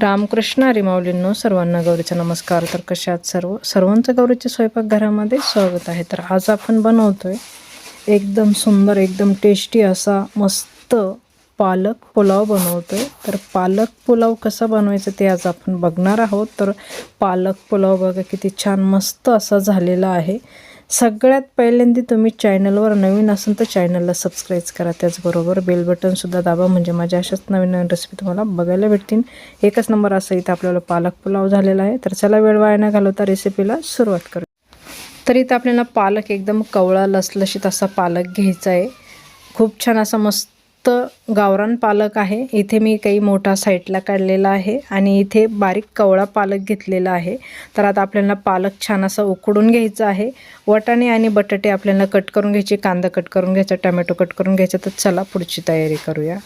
रामकृष्ण अरिमावलींनो सर्वांना गौरीचा नमस्कार. तर कसे आहात सर्व सर्वांचं गौरीच्या स्वयंपाकघरामध्ये स्वागत आहे. तर आज आपण बनवतोय एकदम सुंदर एकदम टेस्टी असा मस्त पालक पुलाव बनवतोय. तर पालक पुलाव कसा बनवायचा ते आज आपण बघणार आहोत. तर पालक पुलाव बघा किती छान मस्त असा झालेला आहे. सगळ्यात पहिल्यांदा तुम्ही चॅनलवर नवीन असेल तर चॅनलला सबस्क्राईब करा. त्याचबरोबर बेल बटनसुद्धा दाबा म्हणजे माझ्या अशाच नवीन नवीन रेसिपी तुम्हाला बघायला भेटतील. एकच नंबर असं इथं आपल्याला पालक पुलाव झालेला आहे. तर चला वेळ वाया न घालवता रेसिपीला सुरुवात करू. तर इथं आपल्याला पालक एकदम कवळा लसलशीत असा पालक घ्यायचा आहे. खूप छान असा मस्त गावरान पालक आहे. इथे मी काही मोठा साईडला काढलेला आहे आणि इथे बारीक कवळा पालक घेतलेला आहे. तर आता आपल्याला पालक छान असा उकडून घ्यायचा आहे. वटाणे आणि बटाटे आपल्याला कट करून घ्यायचे कांदा कट करून घ्यायचा टमॅटो कट करून घ्यायचा. तर चला पुढची तयारी करूया.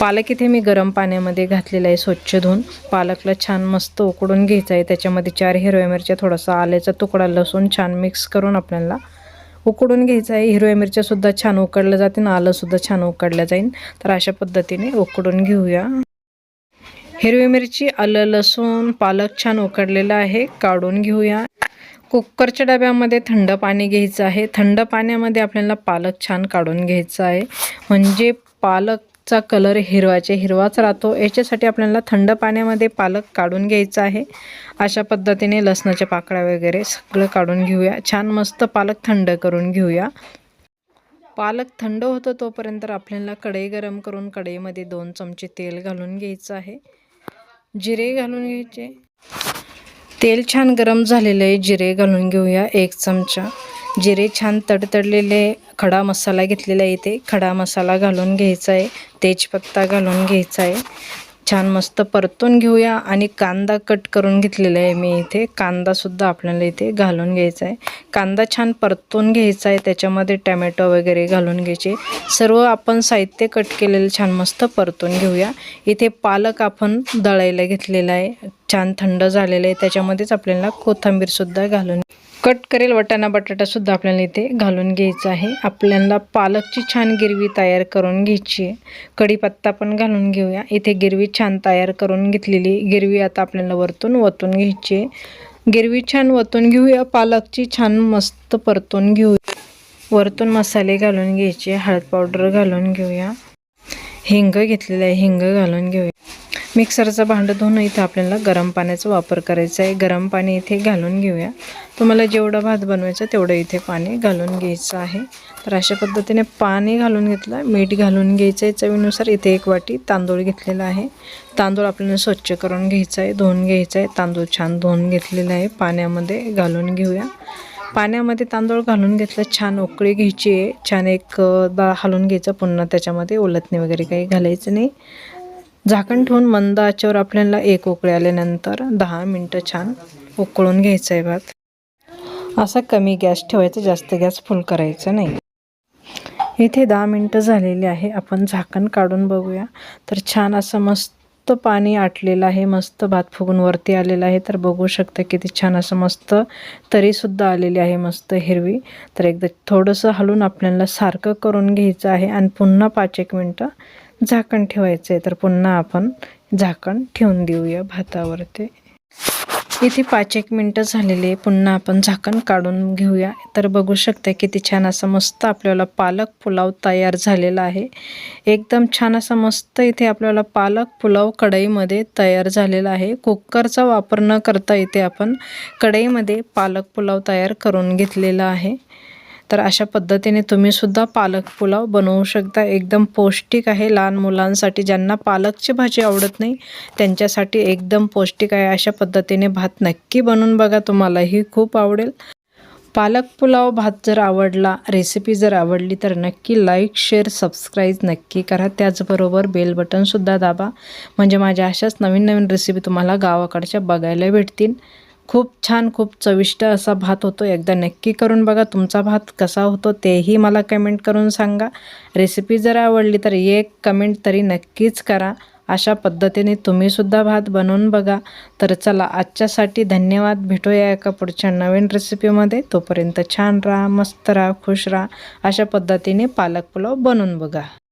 पालक इथे मी गरम पाण्यामध्ये घातलेला आहे स्वच्छ धुवून. पालकला छान मस्त उकडून घ्यायचं आहे. त्याच्यामध्ये चार हिरव्या मिरच्या थोडासा आल्याचा तुकडा लसूण छान मिक्स करून आपल्याला उकडून घ्यायचं आहे. हिरव्या मिरच्यासुद्धा छान उकडल्या जातील आलंसुद्धा छान उकडल्या जाईल. तर अशा पद्धतीने उकडून घेऊया. हिरवी मिरची आलं लसूण पालक छान उकडलेला आहे. काढून घेऊया. कुकरच्या डब्यामध्ये थंड पाणी घ्यायचं आहे. थंड पाण्यामध्ये आपल्याला पालक छान काढून घ्यायचं आहे. म्हणजे पालक चा कलर हिरवाचे हिरवाच राहतो. याच्यासाठी आपल्याला थंड पाण्यामध्ये पालक काढून घ्यायचा आहे. अशा पद्धतीने लसणाच्या पाकळ्या वगैरे सगळं काढून घेऊया. छान मस्त पालक थंड करून घेऊया. पालक थंड होतं तोपर्यंत आपल्याला कढई गरम करून कढईमध्ये दोन चमचे तेल घालून घ्यायचं आहे. जिरे घालून घ्यायचे. तेल छान गरम झालेलं आहे जिरे घालून घेऊया एक चमचा. जिरे छान तडतडलेले खडा मसाला घेतलेला आहे इथे. खडा मसाला घालून घ्यायचा आहे तेजपत्ता घालून घ्यायचा आहे. छान मस्त परतून घेऊया आणि कांदा कट करून घेतलेला आहे मी इथे. कांदासुद्धा आपल्याला इथे घालून घ्यायचा आहे. कांदा छान परतून घ्यायचा आहे त्याच्यामध्ये टॅमॅटो वगैरे घालून घ्यायचे. सर्व आपण साहित्य कट केलेलं छान मस्त परतून घेऊया. इथे पालक आपण दळायला घेतलेला आहे. छान थंड झालेलं आहे त्याच्यामध्येच आपल्याला कोथिंबीरसुद्धा घालून कट करेल वटाणा बटाटासुद्धा आपल्याला इथे घालून घ्यायचा आहे. आपल्याला पालकची छान गिरवी तयार करून घ्यायची आहे. कढीपत्ता पण घालून घेऊया. इथे गिरवी छान तयार करून घेतलेली गिरवी आता आपल्याला वरतून वतून घ्यायची आहे. गिरवी छान वतून घेऊया. पालकची छान मस्त परतून घेऊया. वरतून मसाले घालून घ्यायचे. हळद पावडर घालून घेऊया. हिंग घेतलेलं आहे. हिंग घालून घेऊया. मिक्सरचं भांडं धुवून इथं आपल्याला गरम पाण्याचा वापर करायचा आहे. गरम पाणी इथे घालून घेऊया. तुम्हाला जेवढं भात बनवायचं तेवढं इथे पाणी घालून घ्यायचं आहे. तर अशा पद्धतीने पाणी घालून घेतलं मीठ घालून घ्यायचं आहे. चवीनुसार इथे एक वाटी तांदूळ घेतलेला आहे. तांदूळ आपल्याला स्वच्छ करून घ्यायचं आहे धुवून घ्यायचा आहे. तांदूळ छान धुवून घेतलेला आहे. पाण्यामध्ये घालून घेऊया. पाण्यामध्ये तांदूळ घालून घेतला छान उकळी घ्यायची आहे. छान एक दा हलवून घ्यायचं पुन्हा त्याच्यामध्ये ओलतणे वगैरे काही घालायचं नाही. झाकण ठेवून मंद आचेवर आपल्याला एक उकळी आल्यानंतर दहा मिनटं छान उकळून घ्यायचं आहे भात असा कमी गॅस ठेवायचा जास्त गॅस फुल करायचा नाही. इथे दहा मिनटं झालेली आहे आपण झाकण काढून बघूया. तर छान असं मस्त मस्त पाणी आटलेलं आहे मस्त भात फुगून वरती आलेलं आहे. तर बघू शकता किती छान असं मस्त तरीसुद्धा आलेली आहे मस्त हिरवी. तर एकदा थोडंसं हलून आपल्याला सारखं करून घ्यायचं आहे आणि पुन्हा पाच एक मिनटं झाकण ठेवायचं आहे तर पुन्हा आपण झाकण ठेवून देऊया भातावरती. इथे पाच एक मिनटं झालेले पुन्हा आपण झाकण काढून घेऊया. तर बघू शकता किती छान असं मस्त आपल्याला पालक पुलाव तयार झालेला आहे. एकदम छान असं मस्त इथे आपल्याला पालक पुलाव कढईमध्ये तयार झालेला आहे. कुकरचा वापर न करता इथे आपण कढईमध्ये पालक पुलाव तयार करून घेतलेला आहे. तर अशा पद्धतीने तुम्हीसुद्धा पालक पुलाव बनवू शकता. एकदम पौष्टिक आहे लहान मुलांसाठी. ज्यांना पालकची भाजी आवडत नाही त्यांच्यासाठी एकदम पौष्टिक आहे. अशा पद्धतीने भात नक्की बनवून बघा. तुम्हालाही खूप आवडेल. पालक पुलाव भात जर आवडला रेसिपी जर आवडली तर नक्की लाईक शेअर सबस्क्राईब नक्की करा. त्याचबरोबर बेल बटनसुद्धा दाबा. म्हणजे माझ्या अशाच नवीन नवीन रेसिपी तुम्हाला गावाकडच्या बघायला भेटतील. खूप छान खूप चविष्ट असा भात होतो. एकदा नक्की करून बघा तुमचा भात कसा होतो तेही मला कमेंट करून सांगा. रेसिपी जर आवडली तर एक कमेंट तरी नक्कीच करा. अशा पद्धतीने तुम्हीसुद्धा भात बनवून बघा. तर चला आजच्यासाठी धन्यवाद. भेटूया एका पुढच्या नवीन रेसिपीमध्ये तोपर्यंत छान राहा मस्त राहा खुश राहा. अशा पद्धतीने पालक पुलाव बनवून बघा.